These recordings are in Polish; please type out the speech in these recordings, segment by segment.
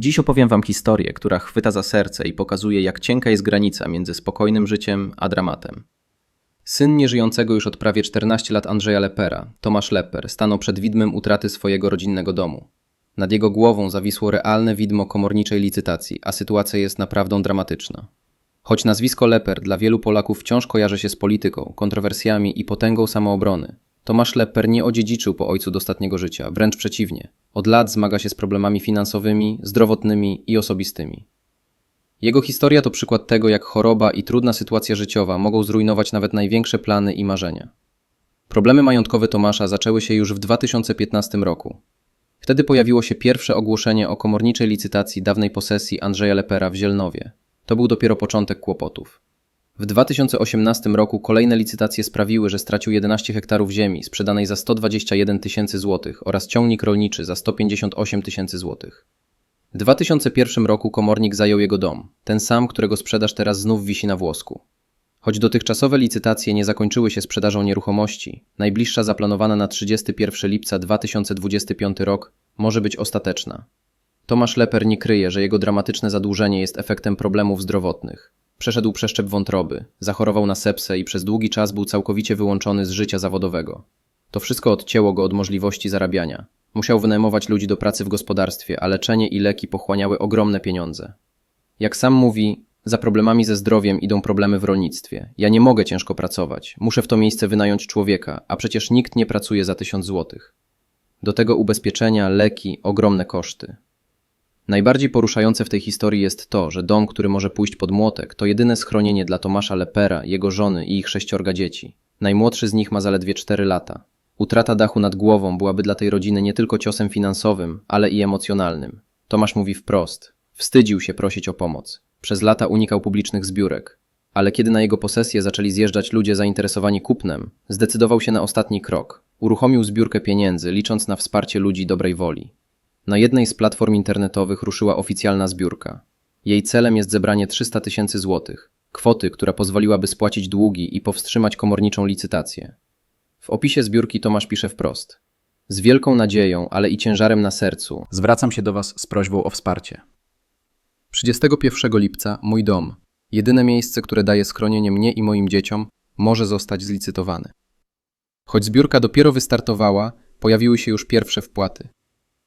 Dziś opowiem Wam historię, która chwyta za serce i pokazuje, jak cienka jest granica między spokojnym życiem a dramatem. Syn nieżyjącego już od prawie 14 lat Andrzeja Lepera, Tomasz Leper, stanął przed widmem utraty swojego rodzinnego domu. Nad jego głową zawisło realne widmo komorniczej licytacji, a sytuacja jest naprawdę dramatyczna. Choć nazwisko Leper dla wielu Polaków wciąż kojarzy się z polityką, kontrowersjami i potęgą samoobrony, Tomasz Leper nie odziedziczył po ojcu dostatniego życia, wręcz przeciwnie. Od lat zmaga się z problemami finansowymi, zdrowotnymi i osobistymi. Jego historia to przykład tego, jak choroba i trudna sytuacja życiowa mogą zrujnować nawet największe plany i marzenia. Problemy majątkowe Tomasza zaczęły się już w 2015 roku. Wtedy pojawiło się pierwsze ogłoszenie o komorniczej licytacji dawnej posesji Andrzeja Lepera w Zielnowie. To był dopiero początek kłopotów. W 2018 roku kolejne licytacje sprawiły, że stracił 11 hektarów ziemi sprzedanej za 121 tysięcy złotych oraz ciągnik rolniczy za 158 tysięcy złotych. W 2001 roku komornik zajął jego dom, ten sam, którego sprzedaż teraz znów wisi na włosku. Choć dotychczasowe licytacje nie zakończyły się sprzedażą nieruchomości, najbliższa zaplanowana na 31 lipca 2025 rok może być ostateczna. Tomasz Leper nie kryje, że jego dramatyczne zadłużenie jest efektem problemów zdrowotnych. Przeszedł przeszczep wątroby, zachorował na sepsę i przez długi czas był całkowicie wyłączony z życia zawodowego. To wszystko odcięło go od możliwości zarabiania. Musiał wynajmować ludzi do pracy w gospodarstwie, a leczenie i leki pochłaniały ogromne pieniądze. Jak sam mówi, za problemami ze zdrowiem idą problemy w rolnictwie. Ja nie mogę ciężko pracować, muszę w to miejsce wynająć człowieka, a przecież nikt nie pracuje za tysiąc złotych. Do tego ubezpieczenia, leki, ogromne koszty. Najbardziej poruszające w tej historii jest to, że dom, który może pójść pod młotek, to jedyne schronienie dla Tomasza Lepera, jego żony i ich sześciorga dzieci. Najmłodszy z nich ma zaledwie 4 lata. Utrata dachu nad głową byłaby dla tej rodziny nie tylko ciosem finansowym, ale i emocjonalnym. Tomasz mówi wprost. Wstydził się prosić o pomoc. Przez lata unikał publicznych zbiórek. Ale kiedy na jego posesję zaczęli zjeżdżać ludzie zainteresowani kupnem, zdecydował się na ostatni krok. Uruchomił zbiórkę pieniędzy, licząc na wsparcie ludzi dobrej woli. Na jednej z platform internetowych ruszyła oficjalna zbiórka. Jej celem jest zebranie 300 tysięcy złotych, kwoty, która pozwoliłaby spłacić długi i powstrzymać komorniczą licytację. W opisie zbiórki Tomasz pisze wprost. Z wielką nadzieją, ale i ciężarem na sercu, Zwracam się do Was z prośbą o wsparcie. 31 lipca mój dom, jedyne miejsce, które daje schronienie mnie i moim dzieciom, może zostać zlicytowany. Choć zbiórka dopiero wystartowała, pojawiły się już pierwsze wpłaty.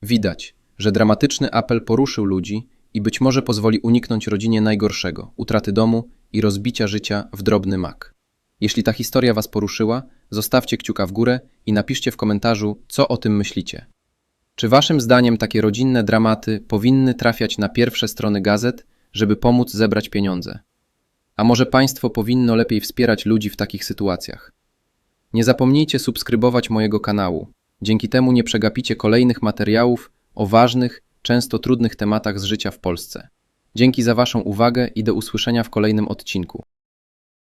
Widać, że dramatyczny apel poruszył ludzi i być może pozwoli uniknąć rodzinie najgorszego utraty domu i rozbicia życia w drobny mak. Jeśli ta historia Was poruszyła, zostawcie kciuka w górę i napiszcie w komentarzu, co o tym myślicie. Czy Waszym zdaniem takie rodzinne dramaty powinny trafiać na pierwsze strony gazet, żeby pomóc zebrać pieniądze? A może państwo powinno lepiej wspierać ludzi w takich sytuacjach? Nie zapomnijcie subskrybować mojego kanału. Dzięki temu nie przegapicie kolejnych materiałów o ważnych, często trudnych tematach z życia w Polsce. Dzięki za Waszą uwagę i do usłyszenia w kolejnym odcinku.